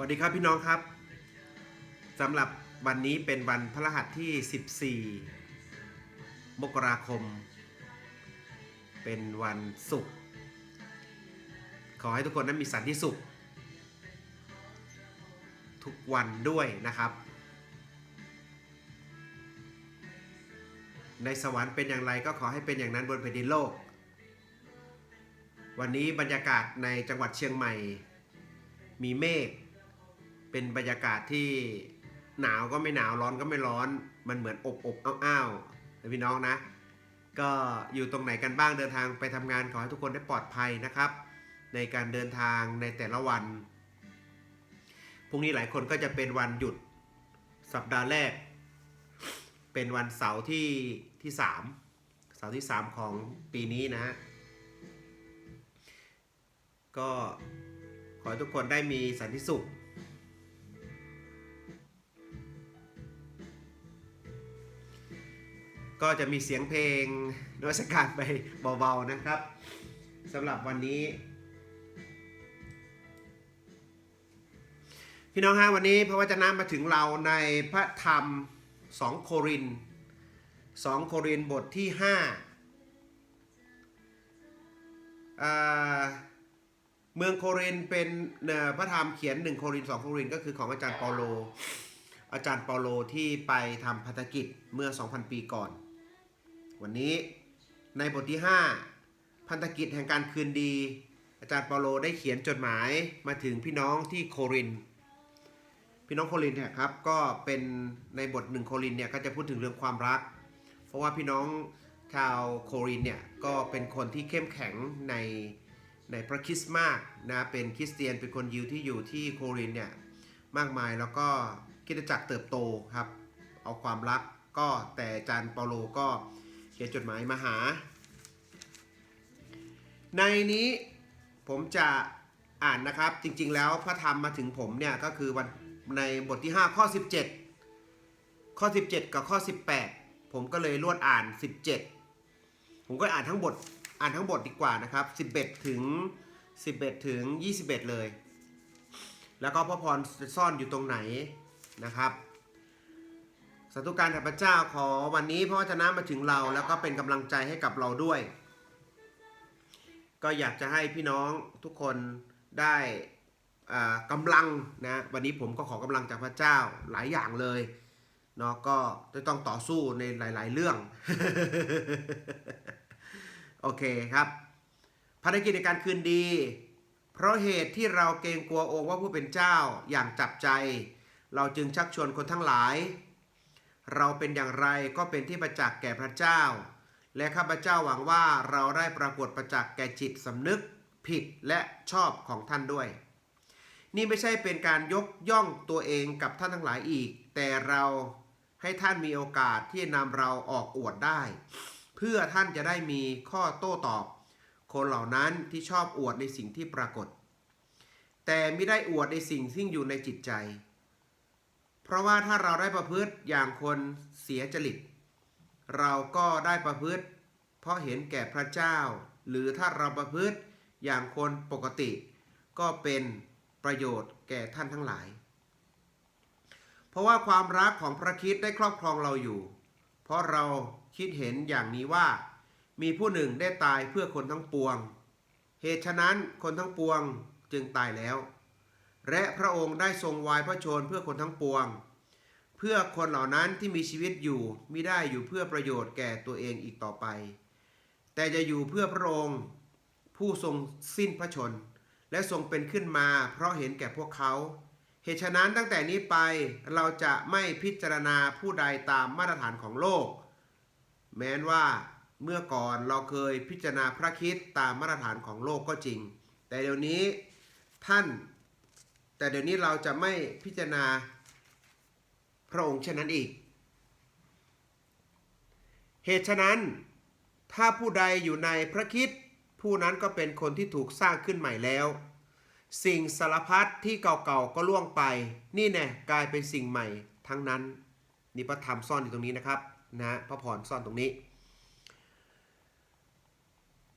สวัสดีครับพี่น้องครับสำหรับวันนี้เป็นวันพฤหัสที่ 14 มกราคม เป็นวันศุกร์ขอให้ทุกคนนั้นมีสันติสุข ทุกวันด้วยนะครับ ในสวรรค์เป็นอย่างไรก็ขอให้เป็นอย่างนั้นบนแผ่นดินโลก วันนี้บรรยากาศในจังหวัดเชียงใหม่ มีเมฆ เป็นบรรยากาศที่หนาวก็ไม่หนาวร้อนก็ไม่ร้อน มันเหมือนอบอบอ้าวอ้าวนะพี่น้องนะ ก็อยู่ตรงไหนกันบ้างเดินทางไปทำงานขอให้ทุกคนได้ปลอดภัยนะครับ ในการเดินทางในแต่ละวันพรุ่งนี้หลายคนก็จะเป็นวันหยุดสัปดาห์แรก เป็นวันเสาร์ที่ที่สามเสาร์ที่สามของปีนี้นะฮะก็ขอให้ทุกคนได้มีสันติสุข ก็จะมีเสียงเพลงนวัตการไปเบาๆนะครับสำหรับวันนี้ พี่น้องฮะวันนี้พระวจนะมาถึงเราในพระธรรมสองโครินสองโครินบทที่ห้าเมืองโครินเป็นพระธรรมเขียนหนึ่งโครินสองโครินก็คือของอาจารย์เปาโลอาจารย์เปาโลที่ไปทำพันธกิจเมื่อ 2,000 ปีก่อน วันนี้ในบทที่ 5 พันธกิจแห่งการคืนดี อาจารย์เปาโลได้เขียนจดหมายมาถึงพี่น้องที่โคริน พี่น้องโครินเนี่ยครับก็เป็นในบทหนึ่งโครินเนี่ยก็จะพูดถึงเรื่องความรัก เพราะว่าพี่น้องชาวโครินเนี่ยก็เป็นคนที่เข้มแข็งในในพระคริสต์มากนะเป็นคริสเตียนเป็นคนยิวที่อยู่ที่โครินเนี่ยมากมายแล้วก็คิดจักรเติบโตครับ เอาความรักก็แต่อาจารย์เปาโลก็ เขียนจดหมายมาหา ในนี้ผมจะอ่านนะครับ จริงๆ แล้วพระธรรมมาถึงผมเนี่ยก็คือวันในบทที่ 5 ข้อ 17 ข้อ 17 กับข้อ 18 ผมก็เลยรวดอ่าน 17 ผมก็อ่านทั้งบทอ่านทั้งบทดีกว่านะครับ 11 ถึง 11 ถึง 21 เลย แล้วก็พระพรซ่อนอยู่ตรงไหนนะครับ สาธุการแด่พระเจ้าขอวันนี้พระวจนะมาถึงเราแล้วก็เป็นกำลังใจให้กับเราด้วย ก็อยากจะให้พี่น้องทุกคนได้อ่าลังนะวันนี้ผมก็ขอกำลังจากพระเจ้าหลายอย่างเลยเนาะก็จะต้องต่อสู้ในหลาย ๆ เรื่อง โอเคครับภารกิจในการคืนดี เพราะเหตุที่เราเกรงกลัวองค์ว่าผู้เป็นเจ้าอย่างจับใจ เราจึงชักชวนคนทั้งหลาย เราเป็นอย่างไรก็เป็นที่ประจักษ์แก่พระเจ้า และข้าพเจ้าหวังว่าเราได้ปรากฏประจักษ์แก่จิตสำนึกผิดและชอบของท่านด้วย นี่ไม่ใช่เป็นการยกย่องตัวเองกับท่านทั้งหลายอีก แต่เราให้ท่านมีโอกาสที่นำเราออกอวดได้ เพื่อท่านจะได้มีข้อโต้ตอบ คนเหล่านั้นที่ชอบอวดในสิ่งที่ปรากฏ แต่ไม่ได้อวดในสิ่งที่อยู่ในจิตใจ เพราะว่าถ้าเราได้ประพฤติอย่างคนเสียจริต เราก็ได้ประพฤติ เพราะเห็นแก่พระเจ้า หรือถ้าเราประพฤติอย่างคนปกติ ก็เป็นประโยชน์แก่ท่านทั้งหลาย เพราะว่าความรักของพระคิดได้ครอบครองเราอยู่ เพราะเราคิดเห็นอย่างนี้ว่า มีผู้หนึ่งได้ตายเพื่อคนทั้งปวง เหตุฉะนั้นคนทั้งปวงจึงตายแล้ว และพระองค์ได้ทรงวายพระชนเพื่อคนทั้งปวง เพื่อคนเหล่านั้นที่มีชีวิตอยู่มิได้อยู่เพื่อประโยชน์แก่ตัวเองอีกต่อไป แต่จะอยู่เพื่อพระองค์ผู้ทรงสิ้นพระชน และทรงเป็นขึ้นมาเพราะเห็นแก่พวกเขา เหตุฉะนั้นตั้งแต่นี้ไปเราจะไม่พิจารณาผู้ใดตามมาตรฐานของโลก แม้นว่าเมื่อก่อนเราเคยพิจารณาพระคิดตามมาตรฐานของโลกก็จริง แต่เดี๋ยวนี้ท่าน แต่เดี๋ยวนี้เราจะไม่พิจารณาพระองค์เช่นนั้นอีก เหตุฉะนั้น ถ้าผู้ใดอยู่ในพระคิดผู้นั้นก็เป็นคนที่ถูกสร้างขึ้นใหม่แล้ว สิ่งสารพัดที่เก่าๆก็ล่วงไป นี่แน่กลายเป็นสิ่งใหม่ทั้งนั้น นี่พระธรรมซ่อนอยู่ตรงนี้นะครับนะพระพรซ่อนตรงนี้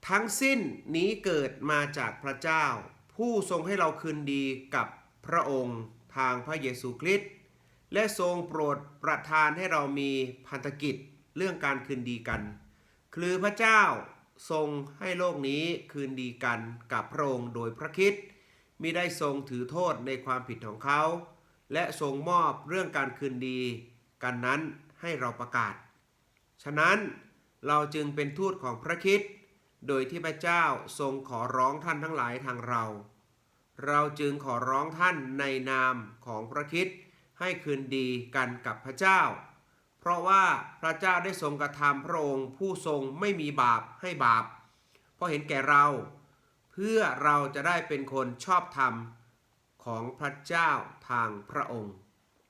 ทั้งสิ้นนี้เกิดมาจากพระเจ้า ผู้ทรงให้เราคืนดีกับ พระองค์ทางพระเยซูคริสต์และทรงโปรดประทานให้เรามีพันธกิจเรื่องการคืนดีกัน คือพระเจ้าทรงให้โลกนี้คืนดีกันกับพระองค์โดยพระคิดมิได้ทรงถือโทษในความผิดของเขา และทรงมอบเรื่องการคืนดีกันนั้นให้เราประกาศ ฉะนั้นเราจึงเป็นทูตของพระคิดโดยที่พระเจ้าทรงขอร้องท่านทั้งหลายทางเรา เราจึงขอร้องท่านในนามของพระคิดให้คืนดีกันกับพระเจ้า เพราะว่าพระเจ้าได้ทรงกระทำพระองค์ผู้ทรงไม่มีบาปให้บาป เพราะเห็นแก่เรา เพื่อเราจะได้เป็นคนชอบธรรมของพระเจ้าทางพระองค์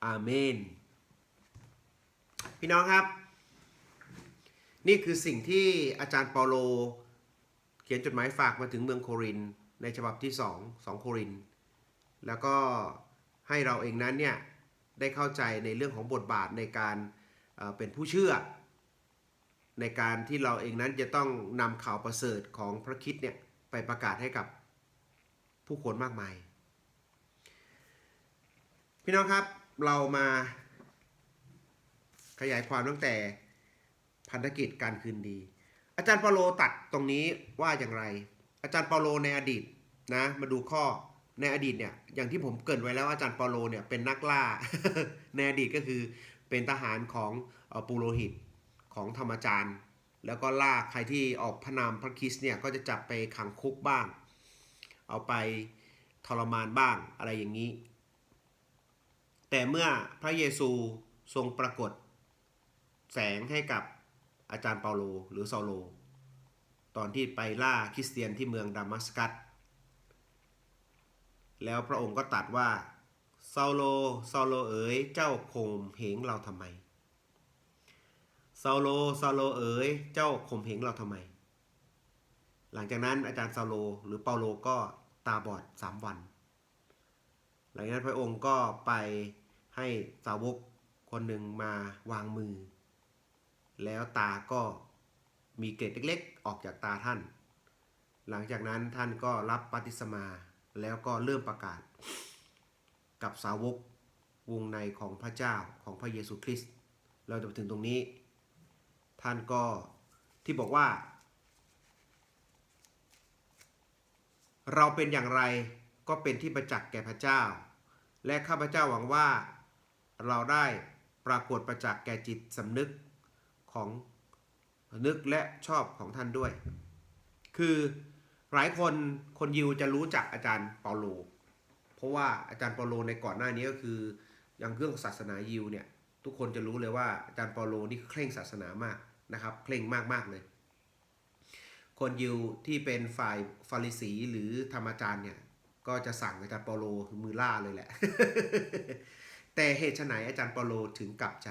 อาเมน พี่น้องครับ นี่คือสิ่งที่อาจารย์เปาโล เขียนจดหมายฝากมาถึงเมืองโครินธ์ ในฉบับที่ 2 2 โคริน แล้วก็ให้เราเองนั้นเนี่ยได้เข้าใจในเรื่องของบทบาทในการเอ่อเป็นผู้เชื่อ ในการที่เราเองนั้นจะต้องนำข่าวประเสริฐของพระคิดเนี่ยไปประกาศให้กับผู้คนมากมาย พี่น้องครับเรามาขยายความตั้งแต่พันธกิจการคืนดี อาจารย์ปาโลตัดตรงนี้ว่าอย่างไร อาจารย์เปาโลในอดีตนะมาดูข้อในอดีตเนี่ยอย่างที่ผมเกรินไว้แล้วอาจารย์เปาโลเนี่ยเป็นนักล่า ในอดีตก็คือเป็นทหารของปูโรหิตของธรรมจารย์ แล้วก็ล่าใครที่ออกพระนามพระคริสเนี่ยก็จะจับไปขังคุกบ้าง เอาไปทรมานบ้างอะไรอย่างนี้ แต่เมื่อพระเยซูทรงปรากฏแสงให้กับอาจารย์เปาโลหรือซาโล ตอนที่ไปล่าคริสเตียนที่เมืองดามัสกัส แล้วพระองค์ก็ตรัดว่าซาโลซาโลเอ๋ย เจ้าข่มเหงเราทำไมซาโลซาโลเอ๋ย เจ้าข่มเหงเราทำไม หลังจากนั้นอาจารย์ซาโลหรือเปาโลก็ตาบอดสามวัน หลังจากนั้นพระองค์ก็ไปให้สาวกคนหนึ่งมาวางมือ แล้วตาก็ มีเกล็ดเล็กๆ ออกจากตาท่าน หลังจากนั้นท่านก็รับปฏิสมาแล้วก็เริ่มประกาศ กับสาวกวงในของพระเจ้าของพระเยซูคริสต์เราจะไปถึงตรงนี้ ท่านก็ที่บอกว่า เราเป็นอย่างไรก็เป็นที่ประจักษ์แก่พระเจ้า และข้าพเจ้าหวังว่าเราได้ปรากฏประจักษ์แก่จิตสำนึกของ นึกและชอบของท่านด้วย คือหลายคนคนยิวจะรู้จักอาจารย์เปาโล เพราะว่าอาจารย์เปาโลในก่อนหน้านี้ก็คืออย่างเรื่องศาสนายิวเนี่ยทุกคนจะรู้เลยว่าอาจารย์เปาโลนี่เคร่งศาสนามากนะครับ เคร่งมากๆเลย คนยิวที่เป็นฝ่ายฟาริสีหรือธรรมจารย์เนี่ยก็จะสั่งอาจารย์เปาโลมือล่าเลยแหละ แต่เหตุไฉนอาจารย์เปาโลถึงกลับใจ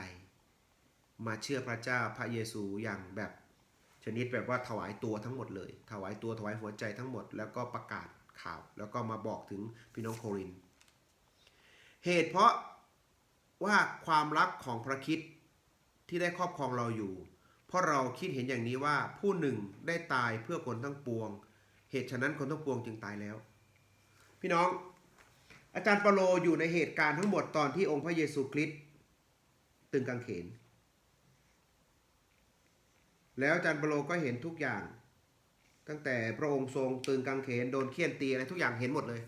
มาเชื่อพระเจ้าพระเยซูอย่างแบบชนิดแบบว่าถวายตัวทั้งหมดเลย ถวายตัวถวายหัวใจทั้งหมด แล้วก็ประกาศข่าว แล้วก็มาบอกถึงพี่น้องโคริน เหตุเพราะว่าความรักของพระคิดที่ได้ครอบครองเราอยู่ เพราะเราคิดเห็นอย่างนี้ว่าผู้หนึ่งได้ตายเพื่อคนทั้งปวง เหตุฉะนั้นคนทั้งปวงจึงตายแล้ว พี่น้อง อาจารย์เปโลอยู่ในเหตุการณ์ทั้งหมดตอนที่องค์พระเยซูคริสต์ตึงกางเขน แล้วอาจารย์เปโลก็เห็นทุกอย่าง ตั้งแต่พระองค์ทรงตึงกางเขนโดนเคี่ยนตีอะไรทุกอย่างเห็นหมดเลย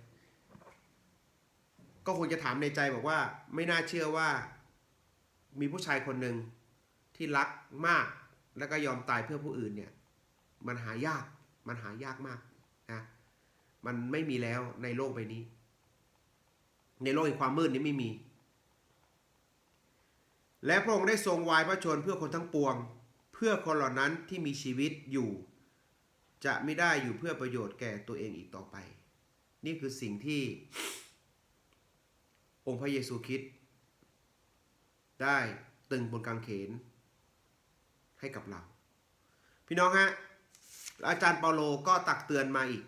ก็คงจะถามในใจบอกว่า ไม่น่าเชื่อว่า มีผู้ชายคนหนึ่งที่รักมากแล้วก็ยอมตายเพื่อผู้อื่นเนี่ย มันหายากมันหายากมากนะมันไม่มีแล้วในโลกใบนี้ ในโลกแห่งความมืดนี้ไม่มี และพระองค์ได้ทรงวายพระชนเพื่อคนทั้งปวง พื่อคนเหล่านั้นที่มีชีวิตอยู่ จะไม่ได้อยู่เพื่อประโยชน์แก่ตัวเองอีกต่อไป นี่คือสิ่งที่ องค์พระเยซูคริสต์ได้ตึงบนกางเขน ให้กับเรา พี่น้องฮะอาจารย์เปาโลก็ตักเตือนมาอีก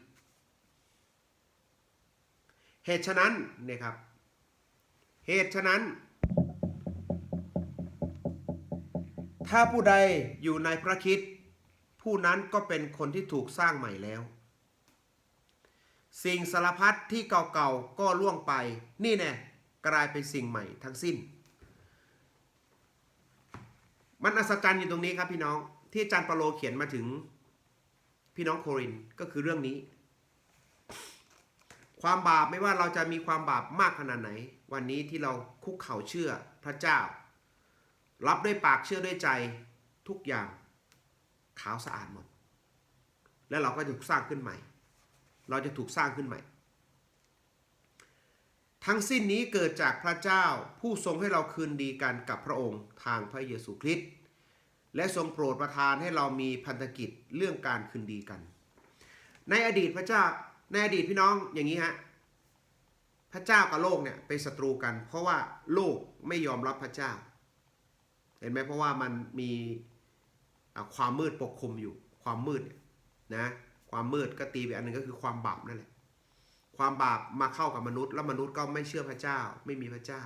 เหตุฉะนั้นเนี่ยครับ เหตุฉะนั้น ถ้าผู้ใดอยู่ในพระคิดผู้นั้นก็เป็นคนที่ถูกสร้างใหม่แล้ว สิ่งสารพัดที่เก่าๆก็ล่วงไป นี่แน่กลายเป็นสิ่งใหม่ทั้งสิ้น มันอัศจรรย์อยู่ตรงนี้ครับพี่น้องที่อาจารย์ปโลเขียนมาถึงพี่น้องโครินก็คือเรื่องนี้ ความบาปไม่ว่าเราจะมีความบาปมากขนาดไหน วันนี้ที่เราคุกเข่าเชื่อพระเจ้า รับด้วยปากเชื่อด้วยใจทุกอย่างขาวสะอาดหมด แล้วเราก็จะถูกสร้างขึ้นใหม่ เราจะถูกสร้างขึ้นใหม่ ทั้งสิ้นนี้เกิดจากพระเจ้าผู้ทรงให้เราคืนดีกันกับพระองค์ทางพระเยซูคริสต์และทรงโปรดประทานให้เรามีพันธกิจเรื่องการคืนดีกัน ในอดีตพระเจ้าในอดีตพี่น้องอย่างนี้ฮะพระเจ้ากับโลกเนี่ยเป็นศัตรูกัน เพราะว่าโลกไม่ยอมรับพระเจ้า ห็นไหมเพราะว่ามันมีความมืดปกคลุมอยู่ความมืดนะความมืดก็ตีไปอันหนึงก็คือความบาปนั่นแหละความบาปมาเข้ากับมนุษย์ แล้วมนุษย์ก็ไม่เชื่อพระเจ้า ไม่มีพระเจ้า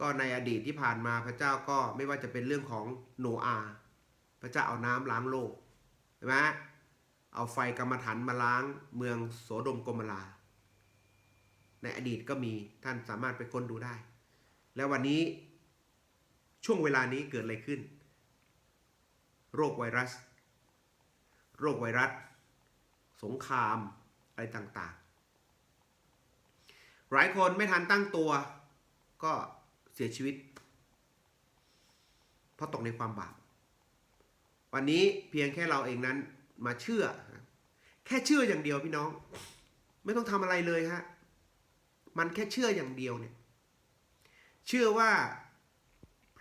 ก็ในอดีตที่ผ่านมาพระเจ้าก็ไม่ว่าจะเป็นเรื่องของโนอาห์พระเจ้าเอาน้ำล้างโลกใช่ไหมเอาไฟกรรมฐานมาล้างเมืองโสดมกมราในอดีตก็มีท่านสามารถไปค้นดูได้ แล้ววันนี้ ช่วงเวลานี้เกิดอะไรขึ้น โรคไวรัส โรคไวรัส สงคราม อะไรต่างๆ หลายคนไม่ทันตั้งตัว ก็เสียชีวิต เพราะตกในความบาป วันนี้เพียงแค่เราเองนั้นมาเชื่อ แค่เชื่ออย่างเดียวพี่น้อง ไม่ต้องทำอะไรเลยฮะ มันแค่เชื่ออย่างเดียวเนี่ย เชื่อว่า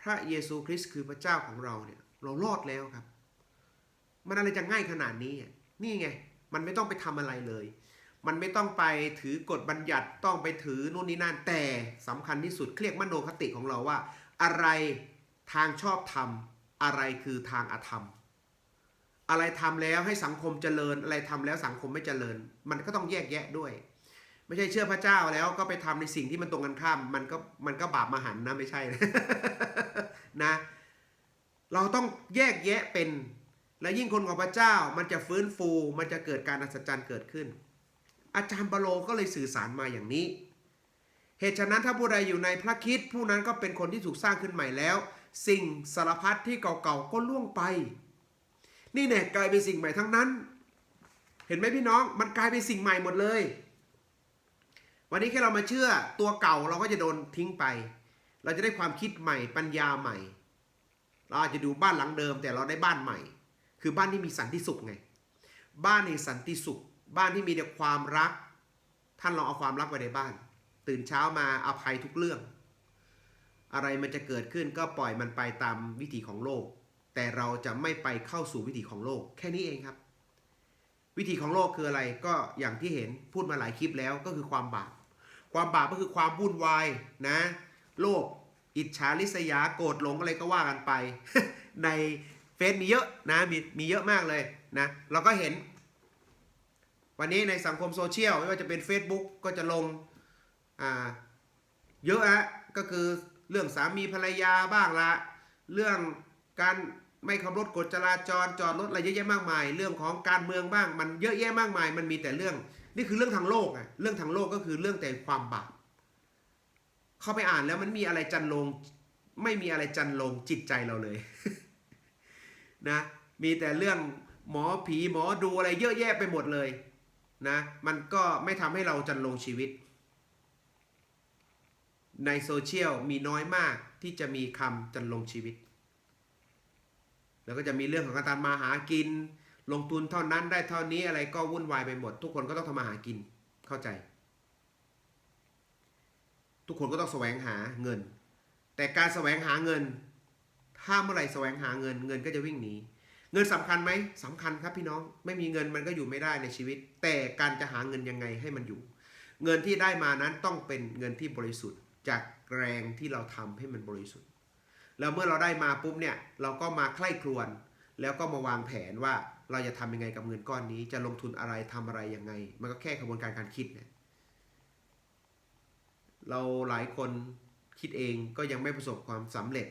พระเยซูคริสต์คือพระเจ้าของเราเนี่ยเรารอดแล้วครับ มันอะไรจะง่ายขนาดนี้นี่ไง มันไม่ต้องไปทำอะไรเลย มันไม่ต้องไปถือกฎบัญญัติต้องไปถือนู่นนี่นั่นแต่สำคัญที่สุดเครียกมโนคติของเราว่า อะไรทางชอบธรรม อะไรคือทางอธรรม อะไรทำแล้วให้สังคมเจริญ อะไรทำแล้วสังคมไม่เจริญ มันก็ต้องแยกแยะด้วยไม่ใช่เชื่อพระเจ้าแล้วก็ไปทำในสิ่งที่มันตรงกันข้าม มันก็มันก็บาปมหันนะไม่ใช่นะ นะเราต้องแยกแยะเป็น และยิ่งคนของพระเจ้ามันจะฟื้นฟูมันจะเกิดการอัศจรรย์เกิดขึ้น อาจารย์ปาโลก็เลยสื่อสารมาอย่างนี้ เหตุฉะนั้นถ้าผู้ใดอยู่ในพระคิดผู้นั้นก็เป็นคนที่ถูกสร้างขึ้นใหม่แล้ว สิ่งสารพัดที่เก่าๆก็ล่วงไป นี่เนี่ยกลายเป็นสิ่งใหม่ทั้งนั้น เห็นไหมพี่น้องมันกลายเป็นสิ่งใหม่หมดเลย วันนี้แค่เรามาเชื่อตัวเก่าเราก็จะโดนทิ้งไป เราจะได้ความคิดใหม่ปัญญาใหม่ เราอาจจะดูบ้านหลังเดิม แต่เราได้บ้านใหม่ คือบ้านที่มีสันติสุขไง บ้านในสันติสุข บ้านที่มีแต่ความรัก ท่านลองเอาความรักไว้ในบ้าน ตื่นเช้ามาอภัยทุกเรื่อง อะไรมันจะเกิดขึ้นก็ปล่อยมันไปตามวิถีของโลก แต่เราจะไม่ไปเข้าสู่วิถีของโลก แค่นี้เองครับ วิถีของโลกคืออะไรก็อย่างที่เห็นพูดมาหลายคลิปแล้วก็คือความบาปความบาปก็คือความวุ่นวายนะ โลกอิจฉาริษยาโกรธหลงอะไรก็ว่ากันไป ในเฟซมีเยอะนะมีมีเยอะมากเลยนะเราก็เห็น วันนี้ในสังคมโซเชียลไม่ว่าจะเป็น Facebook ก็จะลงอ่าเยอะฮะก็คือเรื่องสามีภรรยาบ้างละเรื่องการไม่เคารพกฎจราจรจอดรถอะไรเยอะแยะมากมาย เรื่องของการเมืองบ้าง มันเยอะแยะมากมาย มันมีแต่เรื่อง นี่คือเรื่องทางโลกอะเรื่องทางโลกก็คือเรื่องแต่ความบาป เข้าไปอ่านแล้วมันมีอะไรจันลง ไม่มีอะไรจันลงจิตใจเราเลยนะ มีแต่เรื่องหมอผีหมอดูอะไรเยอะแยะไปหมดเลยนะ มันก็ไม่ทำให้เราจันลงชีวิต ในโซเชียลมีน้อยมากที่จะมีคำจันลงชีวิต แล้วก็จะมีเรื่องของการทำมาหากิน ลงทุนเท่านั้นได้เท่านี้อะไรก็วุ่นวายไปหมด ทุกคนก็ต้องทำมาหากินเข้าใจ ทุกคนก็ต้องแสวงหาเงิน แต่การแสวงหาเงิน ถ้าเมื่อไหร่แสวงหาเงิน เงินก็จะวิ่งหนี เงินสำคัญไหมสำคัญครับพี่น้อง ไม่มีเงินมันก็อยู่ไม่ได้ในชีวิต แต่การจะหาเงินยังไงให้มันอยู่ เงินที่ได้มานั้นต้องเป็นเงินที่บริสุทธิ์ จากแรงที่เราทำให้มันบริสุทธิ์ แล้วเมื่อเราได้มาปุ๊บเนี่ยเราก็มาใคร่ครวญแล้วก็มาวางแผนว่าเราจะทำยังไงกับเงินก้อนนี้ จะลงทุนอะไรทำอะไรยังไง มันก็แค่กระบวนการการคิดเนี่ย เราหลายคนคิดเองก็ยังไม่ประสบความสำเร็จ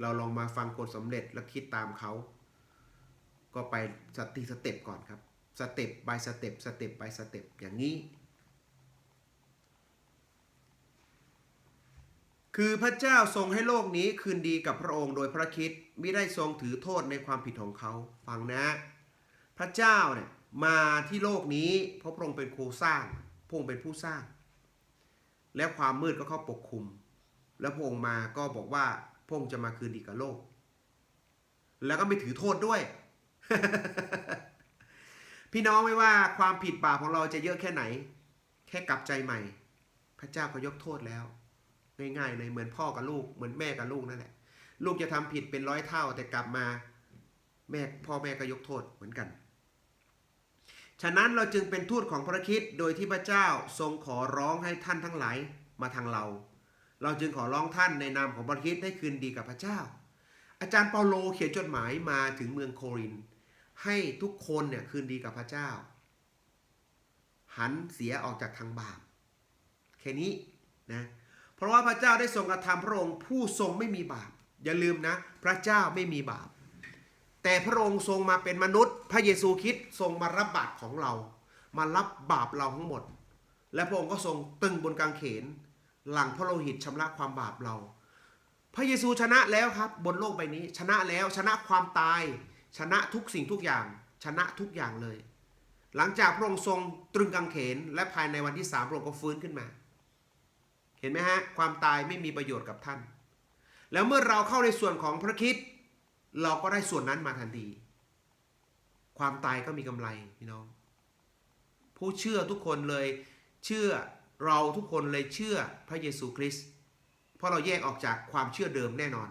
เราลองมาฟังคนสำเร็จแล้วคิดตามเขา ก็ไปสติสเต็ปก่อนครับสเต็ป by สเต็ปสเต็ป by สเต็ปอย่างนี้ คือพระเจ้าทรงให้โลกนี้คืนดีกับพระองค์โดยพระคิดไม่ได้ทรงถือโทษในความผิดของเขาฟังนะ พระเจ้าเนี่ยมาที่โลกนี้เพราะพระองค์เป็นครูสร้างพระองค์เป็นผู้สร้าง และความมืดก็เข้าปกคลุม แล้วพระองค์มาก็บอกว่าพระองค์จะมาคืนดีกับโลก แล้วก็ไม่ถือโทษด้วย พี่น้องไม่ว่าความผิดบาปของเราจะเยอะแค่ไหน แค่กลับใจใหม่ พระเจ้าก็ยกโทษแล้ว ง่ายๆเลยเหมือนพ่อกับลูก เหมือนแม่กับลูกนั่นแหละ ลูกจะทำผิดเป็นร้อยเท่าแต่กลับมา แม่พ่อแม่ก็ยกโทษเหมือนกัน ฉะนั้นเราจึงเป็นทูตของพระคิดโดยที่พระเจ้าทรงขอร้องให้ท่านทั้งหลายมาทางเรา เราจึงขอร้องท่านในนามของพระคิดให้คืนดีกับพระเจ้า อาจารย์เปาโลเขียนจดหมายมาถึงเมืองโคริน ให้ทุกคนเนี่ยคืนดีกับพระเจ้า หันเสียออกจากทางบาปแค่นี้นะเพราะว่าพระเจ้าได้ทรงกระทำพระองค์ผู้ทรงไม่มีบาป อย่าลืมนะ พระเจ้าไม่มีบาป แต่พระองค์ทรงมาเป็นมนุษย์ พระเยซูคริสต์ทรงมารับบาปของเรา มารับบาปเราทั้งหมด และพระองค์ก็ทรงตึงบนกางเขน หลังพระโลหิตชำระความบาปเรา พระเยซูชนะแล้วครับ บนโลกใบนี้ ชนะแล้วชนะความตาย ชนะทุกสิ่งทุกอย่าง ชนะทุกอย่างเลย หลังจากพระองค์ทรงตรึงกางเขน และภายในวันที่สามพระองค์ก็ฟื้นขึ้นมา เห็นไหมฮะความตายไม่มีประโยชน์กับท่าน แล้วเมื่อเราเข้าในส่วนของพระคิด เราก็ได้ส่วนนั้นมาทันที ความตายก็มีกำไรพี่น้อง ผู้เชื่อทุกคนเลยเชื่อเราทุกคนเลยเชื่อพระเยซูคริสต์เพราะเราแยกออกจากความเชื่อเดิมแน่นอน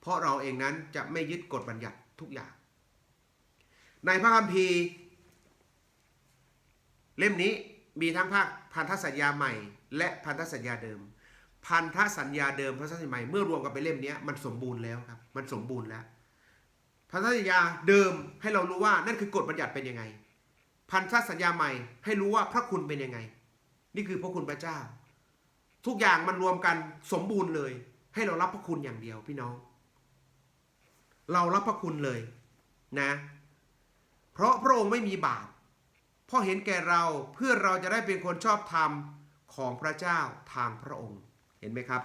เพราะเราเองนั้นจะไม่ยึดกฎบัญญัติทุกอย่าง ในพระคัมภีร์เล่มนี้มีทั้งภาคพันธสัญญาใหม่ และพันธสัญญาเดิม พันธสัญญาเดิมพันธสัญญาใหม่เมื่อรวมกันเป็นเล่มนี้มันสมบูรณ์แล้วครับ มันสมบูรณ์แล้ว พันธสัญญาเดิมให้เรารู้ว่านั่นคือกฎบัญญัติเป็นยังไง พันธสัญญาใหม่ให้รู้ว่าพระคุณเป็นยังไง นี่คือพระคุณพระเจ้า ทุกอย่างมันรวมกันสมบูรณ์เลย ให้เรารับพระคุณอย่างเดียวพี่น้อง เรารับพระคุณเลยนะ เพราะพระองค์ไม่มีบาปพราะเห็นแก่เราเพื่อเราจะได้เป็นคนชอบธรรมของพระเจ้าทางพระองค์ เห็นไหมครับ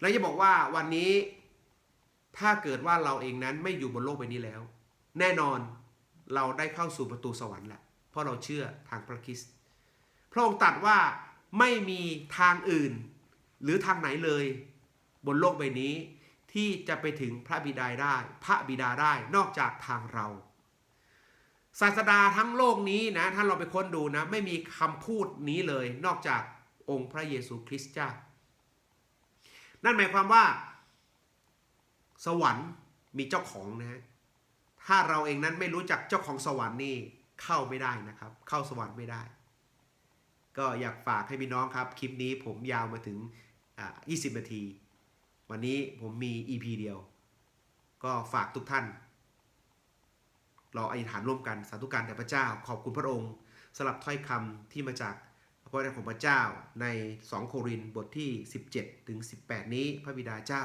แล้วจะบอกว่าวันนี้ ถ้าเกิดว่าเราเองนั้นไม่อยู่บนโลกใบนี้แล้ว แน่นอนเราได้เข้าสู่ประตูสวรรค์แหละเพราะเราเชื่อทางพระคริสต์พระองค์ตรัสว่าไม่มีทางอื่น หรือทางไหนเลย บนโลกใบนี้ ที่จะไปถึงพระบิดาได้ พระบิดาได้นอกจากทางเราศาสดาทั้งโลกนี้นะถ้านเราไปค้นดูนะ ไม่มีคำพูดนี้เลย นอกจากองค์พระเยซูคริสต์เจ้า นั่นหมายความว่า สวรรค์มีเจ้าของนะฮะถ้าเราเองนั้นไม่รู้จักเจ้าของสวรรค์นี่เข้าไม่ได้นะครับ เข้าสวรรค์ไม่ได้ ก็อยากฝากให้พี่น้องครับ คลิปนี้ผมยาวมาถึง 20 นาที วันนี้ผมมี EP เดียว ก็ฝากทุกท่าน เราอธิษฐานร่วมกันสาธุการแด่พระเจ้า ขอบคุณพระองค์สำหรับถ้อยคำที่มาจากพระวจนะของพระเจ้าใน 2 โครินธ์บทที่ 17 ถึง 18 นี้พระบิดาเจ้า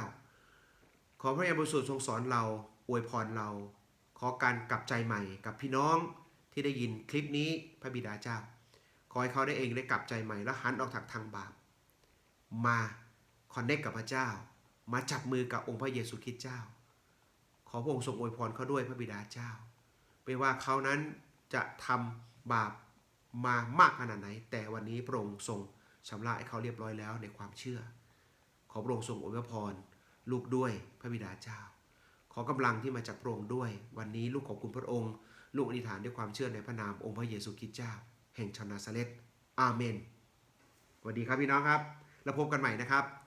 ขอพระยาบุสุทธิ์ทรงสอนเราอวยพรเรา ขอการกลับใจใหม่กับพี่น้องที่ได้ยินคลิปนี้พระบิดาเจ้า ขอให้เขาได้เองได้กลับใจใหม่และหันออกจากทางบาป มาคอนเนคกับพระเจ้า มาจับมือกับองค์พระเยซูคริสต์เจ้า ขอพระองค์ทรงอวยพรเขาด้วยพระบิดาเจ้าไม่ว่าเขานั้นจะทำบาปมามากขนาดไหน แต่วันนี้พระองค์ทรงชำระให้เขาเรียบร้อยแล้วในความเชื่อ ขอพระองค์ทรงอวยพร ลูกด้วยพระบิดาเจ้า ขอกำลังที่มาจากพระองค์ด้วย วันนี้ลูกขอบคุณพระองค์ ลูกอธิษฐานด้วยความเชื่อในพระนามองค์พระเยซูคริสต์เจ้า แห่งชนาซาเลตอาเมนสวัสดีครับพี่น้องครับ แล้วพบกันใหม่นะครับ